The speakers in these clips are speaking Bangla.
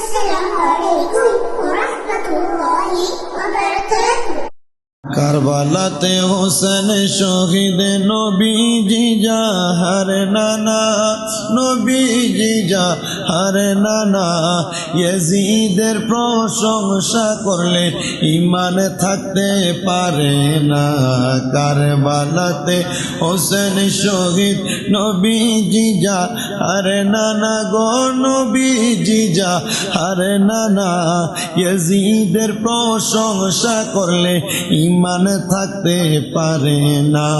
是人偶。কারবালাতে হোসেন শহীদ নবীজি যা হরে নানা, নবীজি যা হরে নানা, ইয়েজিদের প্রশংসা করলে ইমান থাকতে পারে না। কারবালাতে হোসেন শহীদ নবীজি যা হরে নানা গো, নবীজি যা হরে নানা, ইয়েজিদের প্রশংসা করলে ইমান থাকতে পারে না।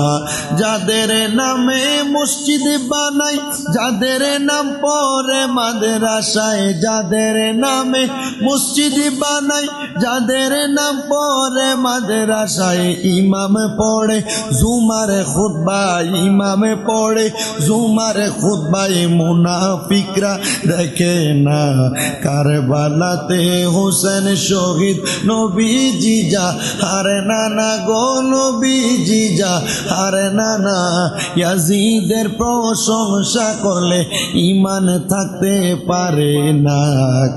যাদের নামে মসজিদ বানাই, যাদের নাম পরে মাদের আশায় যাদের নামে মসজিদ বানাই, যাদের নাম পরে মাদের আশায় ইমাম পড়ে, জুমারে খুতবা ইমামে পড়ে, জুমারে খুতবাই মুনাফিকরা দেখে না। কারবালাতে হোসেন শহীদ নবীজি যা হারে নানা গো নবীজি যা হারে নানা ইয়াজিদের প্রশংসা করলে ইমান থাকতে পারে না।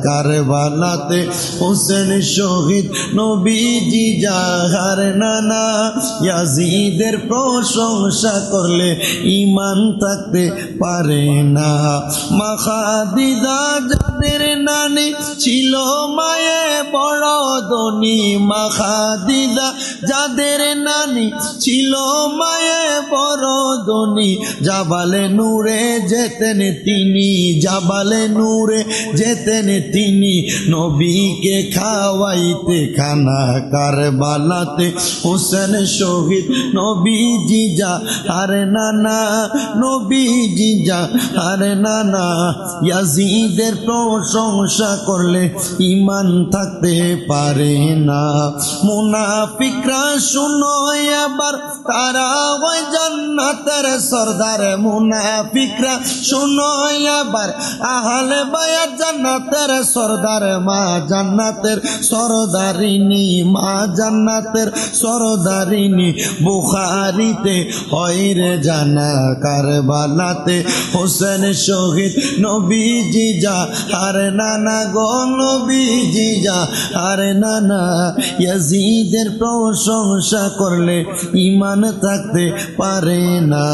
কারবালাতে হোসেন শহীদ নবীজি যা হারে নানা ইয়াজিদের প্রশংসা করলে ইমান থাকতে পারে না। মাখাদিদা যাদের নানি ছিল মায়ে বড় ধনী মাখাদিদা যাদের নানি ছিল মায়ে বড় জাবালে নূরে যেতেন তিনি, জাবালে নূরে যেতেন তিনি, নবীকে খাওয়াইতে খানা কারবালাতে। হোসেন শহীদ নবীজি যা, আরে নানা নবীজি যা, আরে নানা ইয়াজিদের প্রশংসা করলে ইমান থাকতে পারে না। মুনাফিকরা শুনো এবার, তারা ওই জান্নাতের সর্দার মুনাফিকরা। শুনো এবার, আহলে বায়াত জান্নাতের সর্দার, মা জান্নাতের সরদারিনী, মা জান্নাতের সরদারিনী। বুখারিতে হয় রে জানা কারবালাতে, হোসেন শহীদ নবীজি যা আরে নানা গো নবীজি যা আরে নানা ইয়াজিদের প্রশংসা করলে ইমান থাকতে পারে না।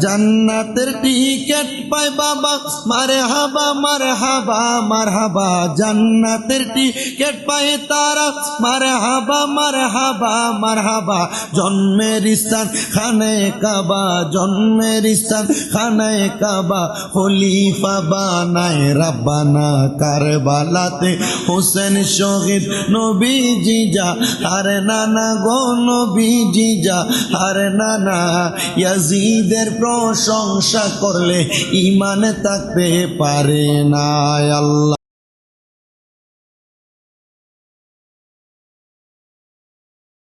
জান্নাতের টিকেট পায় বাবা মারে হাবা মারে হাবা মার হাবা জান্নাতের টিকেট পায় তারা। মারে হাবা মারে হাবা মার হাবা জন্মের স্থান খানে কাবা, জন্মের স্থান খানে কাবা। খলিফা বানায় রাব্বানা কারবালাতে হোসেন শহীদ নবীজি যা। আরে নানা গো নবীজি যা। আরে নানা ইয়াজিদের প্রশংসা করলে ইমান থাকতে পারে না আল্লাহ।